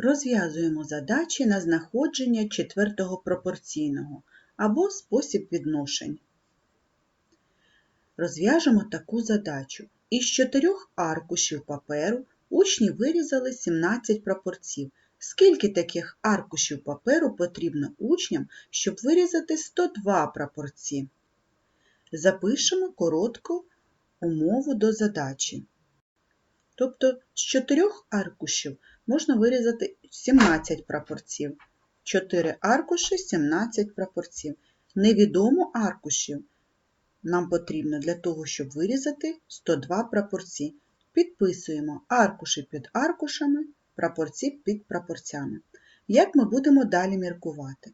Розв'язуємо задачі на знаходження четвертого пропорційного або спосіб відношень. Розв'яжемо таку задачу. Із чотирьох аркушів паперу учні вирізали 17 прапорців. Скільки таких аркушів паперу потрібно учням, щоб вирізати 102 прапорці? Запишемо коротку умову до задачі. Тобто з чотирьох аркушів можна вирізати 17 прапорців. 4 аркуші 17 прапорців. Невідомо аркушів нам потрібно для того, щоб вирізати 102 прапорці. Підписуємо аркуші під аркушами, прапорці під прапорцями. Як ми будемо далі міркувати?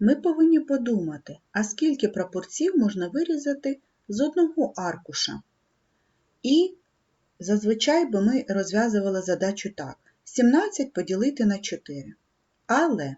Ми повинні подумати, а скільки прапорців можна вирізати з одного аркуша. І зазвичай би ми розв'язували задачу так: 17 поділити на 4. Але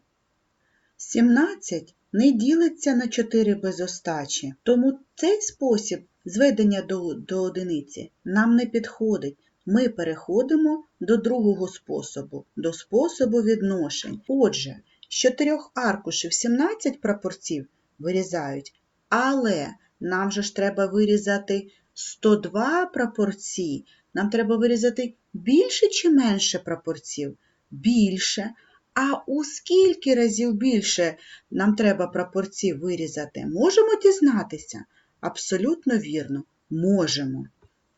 17 не ділиться на 4 без остачі, тому цей спосіб зведення до, до одиниці нам не підходить. Ми переходимо до другого способу, до способу відношень. Отже, з чотирьох аркушів 17 прапорців вирізають, але нам же ж треба вирізати 102 прапорці. Нам треба вирізати більше чи менше прапорців? Більше. А у скільки разів більше нам треба прапорців вирізати? Можемо дізнатися? Абсолютно вірно, можемо.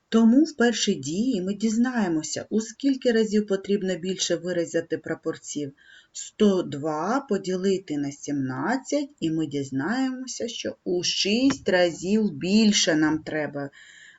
Тому в першій дії ми дізнаємося, у скільки разів потрібно більше вирізати прапорців. 102 поділити на 17, і ми дізнаємося, що у 6 разів більше нам треба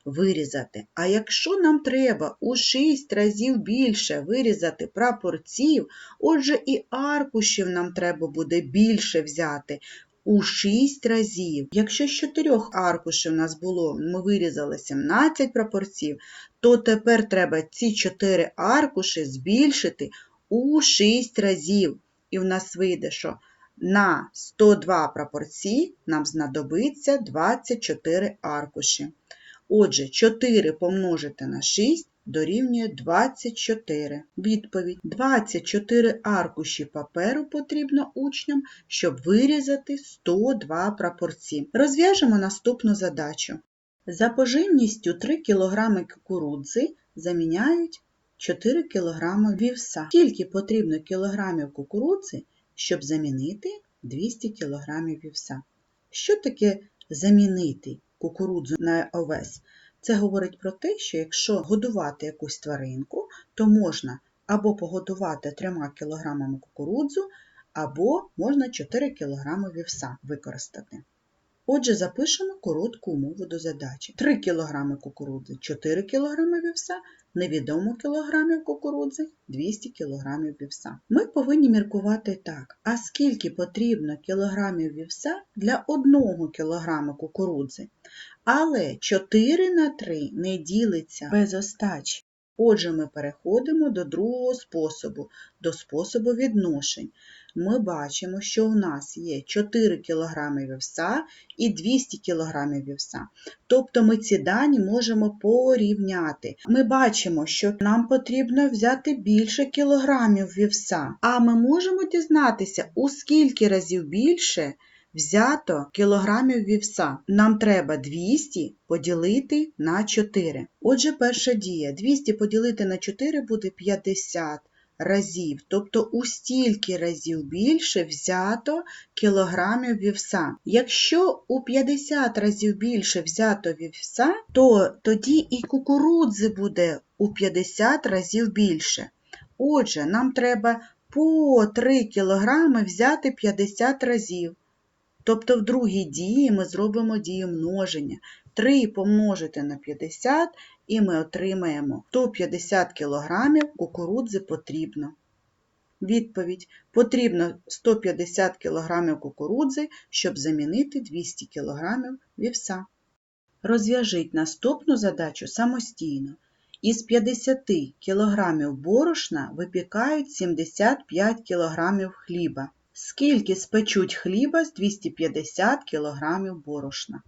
вирізати. А якщо нам треба у 6 разів більше вирізати прапорців, отже і аркушів нам треба буде більше взяти. У 6 разів. Якщо з 4 аркушів у нас було, ми вирізали 17 прапорців, то тепер треба ці 4 аркуші збільшити у 6 разів. І в нас вийде, що на 102 прапорці нам знадобиться 24 аркуші. Отже, 4 помножити на 6 дорівнює 24. Відповідь. 24 аркуші паперу потрібно учням, щоб вирізати 102 прапорці. Розв'яжемо наступну задачу. За поживністю 3 кг кукурудзи заміняють 4 кг вівса. Скільки потрібно кілограмів кукурудзи, щоб замінити 200 кг вівса? Що таке замінити кукурудзу на овес? Це говорить про те, що якщо годувати якусь тваринку, то можна або погодувати 3 кг кукурудзу, або можна 4 кг вівса використати. Отже, запишемо коротку умову до задачі. 3 кг кукурудзи, 4 кг вівса, невідомо кілограмів кукурудзи, 200 кг вівса. Ми повинні міркувати так, а скільки потрібно кілограмів вівса для 1 кг кукурудзи? Але 4 на 3 не ділиться без остачі. Отже, ми переходимо до другого способу, до способу відношень. Ми бачимо, що у нас є 4 кг вівса і 200 кг вівса. Тобто ми ці дані можемо порівняти. Ми бачимо, що нам потрібно взяти більше кілограмів вівса, а ми можемо дізнатися, у скільки разів більше взято кілограмів вівса. Нам треба 200 поділити на 4. Отже, перша дія. 200 поділити на 4 буде 50 разів. Тобто у стільки разів більше взято кілограмів вівса. Якщо у 50 разів більше взято вівса, то тоді і кукурудзи буде у 50 разів більше. Отже, нам треба по 3 кілограми взяти 50 разів. Тобто в другій дії ми зробимо дію множення. 3 помножити на 50 і ми отримаємо 150 кг кукурудзи потрібно. Відповідь: потрібно 150 кг кукурудзи, щоб замінити 200 кг вівса. Розв'яжіть наступну задачу самостійно. Із 50 кг борошна випікають 75 кг хліба. Скільки спечуть хліба з 250 кг борошна?